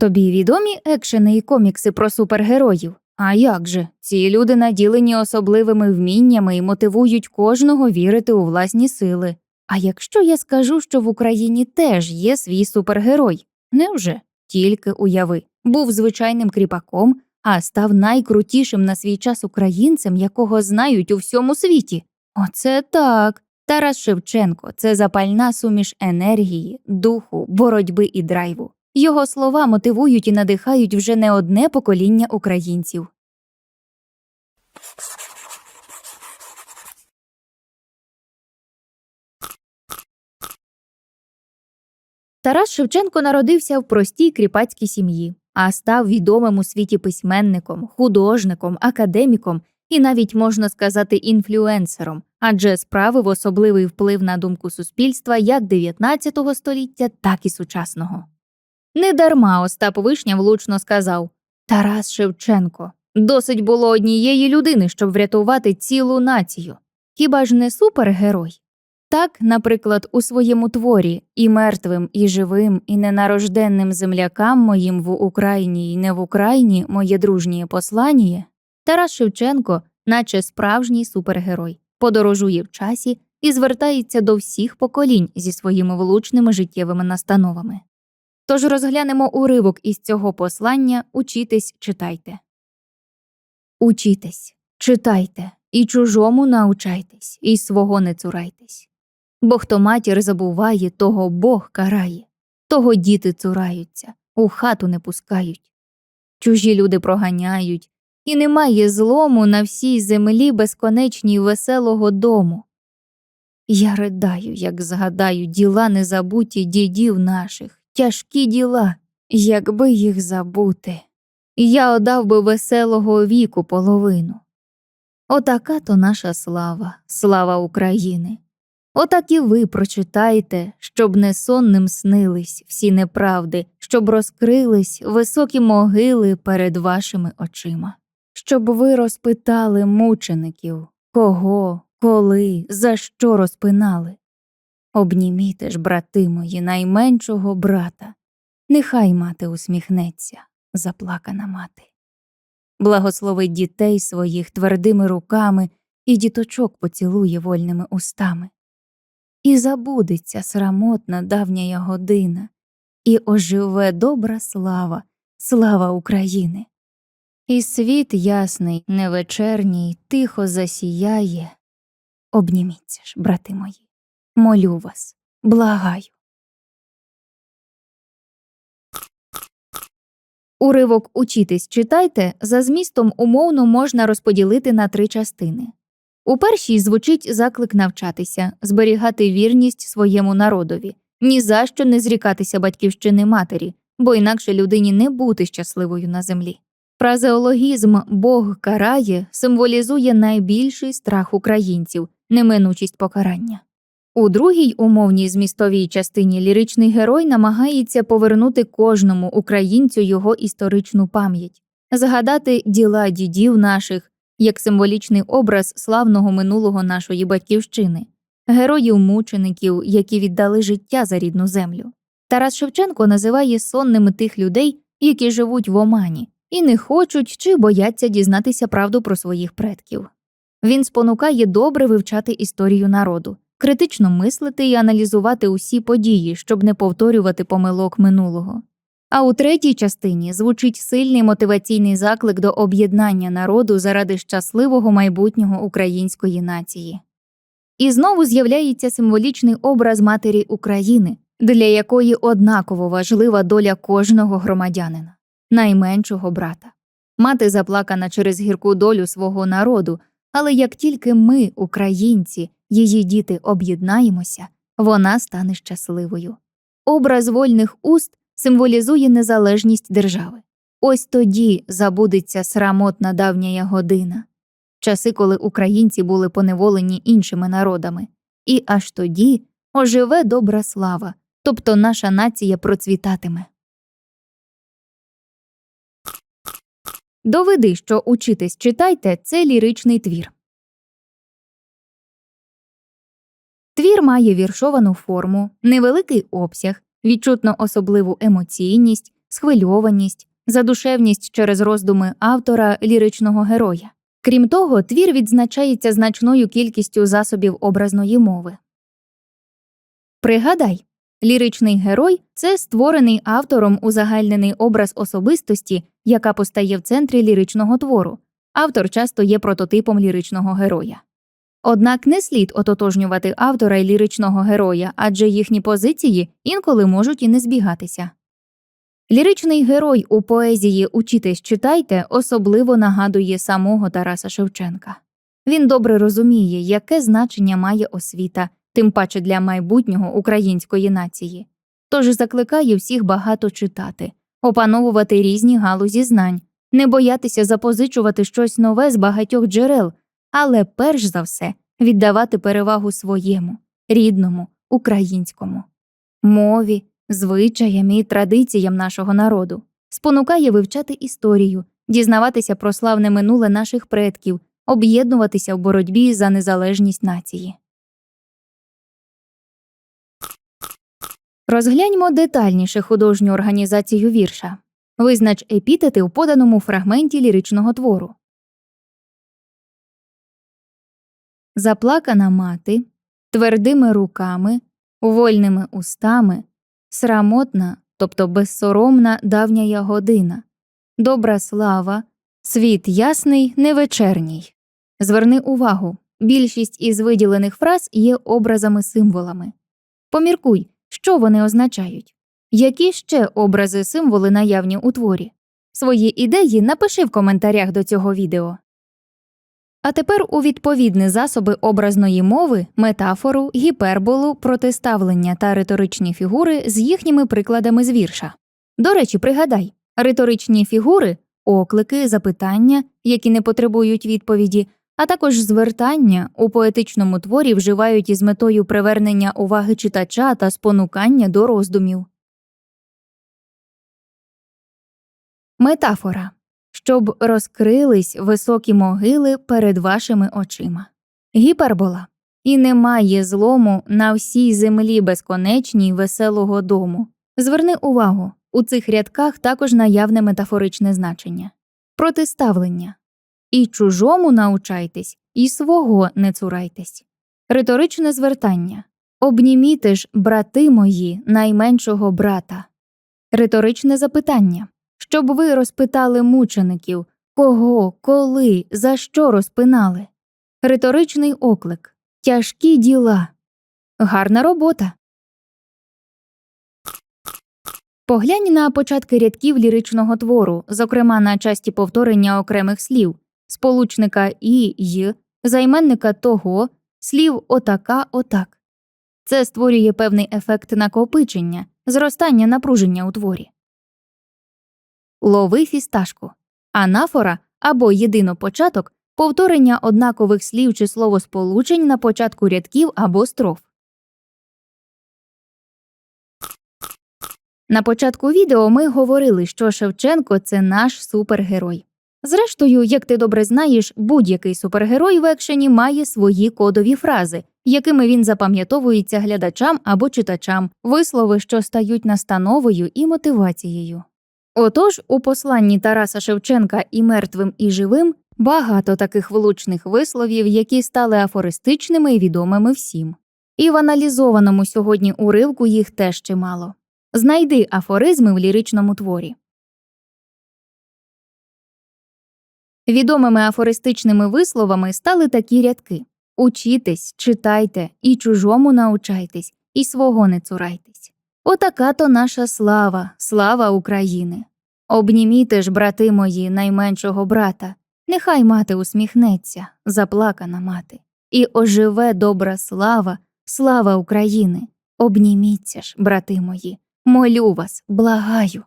Тобі відомі екшени і комікси про супергероїв? А як же? Ці люди наділені особливими вміннями і мотивують кожного вірити у власні сили. А якщо я скажу, що в Україні теж є свій супергерой? Невже? Тільки уяви, був звичайним кріпаком, а став найкрутішим на свій час українцем, якого знають у всьому світі. Оце так. Тарас Шевченко це запальна суміш енергії, духу, боротьби і драйву. Його слова мотивують і надихають вже не одне покоління українців. Тарас Шевченко народився в простій кріпацькій сім'ї, а став відомим у світі письменником, художником, академіком і навіть можна сказати інфлюенсером, адже справив особливий вплив на думку суспільства як 19 століття, так і сучасного. Недарма Остап Вишня влучно сказав Тарас Шевченко. Досить було однієї людини, щоб врятувати цілу націю. Хіба ж не супергерой? Так, наприклад, у своєму творі і мертвим, і живим, і ненарожденним землякам моїм в Україні і не в Україні моє дружнє послання, Тарас Шевченко, наче справжній супергерой, подорожує в часі і звертається до всіх поколінь зі своїми влучними життєвими настановами. Тож розглянемо уривок із цього послання Учітесь, читайте. Учітесь, читайте, і чужому научайтесь, і свого не цурайтесь. Бо хто матір забуває, того Бог карає, того діти цураються, у хату не пускають. Чужі люди проганяють, і немає злому на всій землі безконечній веселого дому. Я ридаю, як згадаю діла незабуті дідів наших, тяжкі діла, якби їх забути. Я одав би веселого віку половину. Отака то наша слава, слава України. Отак і ви прочитайте, щоб не сонним снились всі неправди, щоб розкрились високі могили перед вашими очима, щоб ви розпитали мучеників, кого, коли, за що розпинали. Обніміте ж, брати мої, найменшого брата, нехай мати усміхнеться, заплакана мати. Благословить дітей своїх твердими руками і діточок поцілує вольними устами. І забудеться срамотна давня година, і оживе добра слава, слава України. І світ ясний, невечерній, тихо засіяє. Обніміться ж, брати мої, молю вас, благаю. Уривок Учітись читайте за змістом умовно можна розподілити на три частини. У першій звучить заклик навчатися, зберігати вірність своєму народові, ні за що не зрікатися батьківщини матері, бо інакше людині не бути щасливою на землі. Фразеологізм Бог карає символізує найбільший страх українців, неминучість покарання. У другій умовній змістовій частині ліричний герой намагається повернути кожному українцю його історичну пам'ять, згадати діла дідів наших як символічний образ славного минулого нашої батьківщини, героїв мучеників, які віддали життя за рідну землю. Тарас Шевченко називає сонними тих людей, які живуть в омані, і не хочуть чи бояться дізнатися правду про своїх предків. Він спонукає добре вивчати історію народу критично мислити і аналізувати усі події, щоб не повторювати помилок минулого. А у третій частині звучить сильний мотиваційний заклик до об'єднання народу заради щасливого майбутнього української нації. І знову з'являється символічний образ матері України, для якої однаково важлива доля кожного громадянина, найменшого брата. Мати заплакана через гірку долю свого народу, але як тільки ми, українці, її діти об'єднаємося, вона стане щасливою. Образ вольних уст символізує незалежність держави. Ось тоді забудеться срамотна давня година, часи, коли українці були поневолені іншими народами, і аж тоді оживе добра слава, тобто наша нація процвітатиме. Доведи, що учитись читайте це ліричний твір. Твір має віршовану форму, невеликий обсяг, відчутно особливу емоційність, схвильованість, задушевність через роздуми автора ліричного героя. Крім того, твір відзначається значною кількістю засобів образної мови. Пригадай, ліричний герой це створений автором узагальнений образ особистості, яка постає в центрі ліричного твору. Автор часто є прототипом ліричного героя. Однак не слід ототожнювати автора і ліричного героя, адже їхні позиції інколи можуть і не збігатися. Ліричний герой у поезії Учітесь читайте особливо нагадує самого Тараса Шевченка. Він добре розуміє, яке значення має освіта, тим паче для майбутнього української нації. Тож закликає всіх багато читати, опановувати різні галузі знань, не боятися запозичувати щось нове з багатьох джерел, але перш за все віддавати перевагу своєму, рідному, українському, мові, звичаям і традиціям нашого народу, спонукає вивчати історію, дізнаватися про славне минуле наших предків, об'єднуватися в боротьбі за незалежність нації. Розгляньмо детальніше художню організацію вірша. Визнач епітети у поданому фрагменті ліричного твору. Заплакана мати, твердими руками, вольними устами, срамотна, тобто безсоромна давня година, добра слава, світ ясний, невечерній. Зверни увагу, більшість із виділених фраз є образами символами. Поміркуй, що вони означають. Які ще образи символи наявні у творі? Свої ідеї напиши в коментарях до цього відео. А тепер у відповідні засоби образної мови, метафору, гіперболу, протиставлення та риторичні фігури з їхніми прикладами з вірша. До речі, пригадай, риторичні фігури оклики, запитання, які не потребують відповіді, а також звертання у поетичному творі вживають із метою привернення уваги читача та спонукання до роздумів. Метафора щоб розкрились високі могили перед вашими очима. Гіпербола і немає злому на всій землі безконечній веселого дому. Зверни увагу, у цих рядках також наявне метафоричне значення протиставлення і чужому научайтесь, і свого не цурайтесь. Риторичне звертання Обніміте ж, брати мої, найменшого брата. Риторичне запитання щоб ви розпитали мучеників, кого, коли, за що розпинали. Риторичний оклик, тяжкі діла, гарна робота. Поглянь на початки рядків ліричного твору, зокрема на часті повторення окремих слів, сполучника і й, займенника того, слів отака, отак. Це створює певний ефект накопичення, зростання напруження у творі лови фісташку, анафора або єдинопочаток повторення однакових слів чи словосполучень на початку рядків або строф. На початку відео ми говорили, що Шевченко це наш супергерой. Зрештою, як ти добре знаєш, будь-який супергерой в екшені має свої кодові фрази, якими він запам'ятовується глядачам або читачам, вислови, що стають настановою і мотивацією. Отож, у посланні Тараса Шевченка і мертвим, і живим багато таких влучних висловів, які стали афористичними і відомими всім. І в аналізованому сьогодні уривку їх теж чимало. Знайди афоризми в ліричному творі. Відомими афористичними висловами стали такі рядки Учітесь, читайте, і чужому научайтесь, і свого не цурайтесь. Отака то наша слава, слава України. Обніміте ж, брати мої, найменшого брата, нехай мати усміхнеться, заплакана мати, і оживе добра слава, слава України. Обніміться ж, брати мої, молю вас, благаю.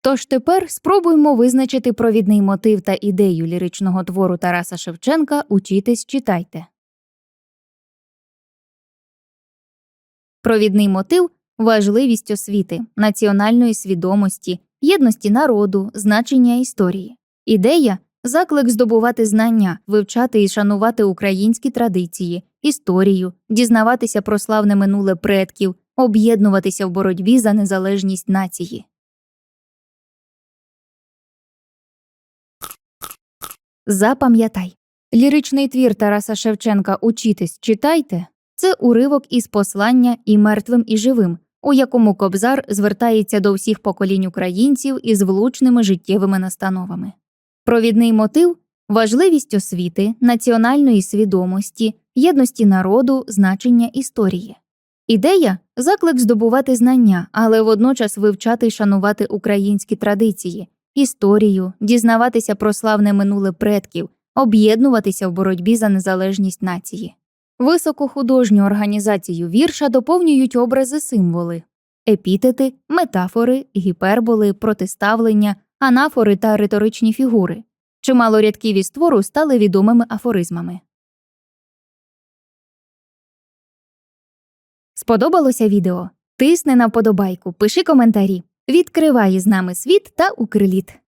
Тож тепер спробуймо визначити провідний мотив та ідею ліричного твору Тараса Шевченка Учітесь читайте. Провідний мотив важливість освіти, національної свідомості, єдності народу, значення історії. Ідея заклик здобувати знання, вивчати і шанувати українські традиції, історію, дізнаватися про славне минуле предків, об'єднуватися в боротьбі за незалежність нації. Запам'ятай. Ліричний твір Тараса Шевченка Учітесь, читайте це уривок із послання і мертвим, і живим, у якому Кобзар звертається до всіх поколінь українців із влучними життєвими настановами. Провідний мотив важливість освіти, національної свідомості, єдності народу, значення історії. Ідея заклик здобувати знання, але водночас вивчати й шанувати українські традиції, історію, дізнаватися про славне минуле предків, об'єднуватися в боротьбі за незалежність нації. Високохудожню організацію вірша доповнюють образи символи, епітети, метафори, гіперболи, протиставлення, анафори та риторичні фігури. Чимало рядків із твору стали відомими афоризмами. Сподобалося відео? Тисни на вподобайку, пиши коментарі. Відкривай із нами світ та укриліт.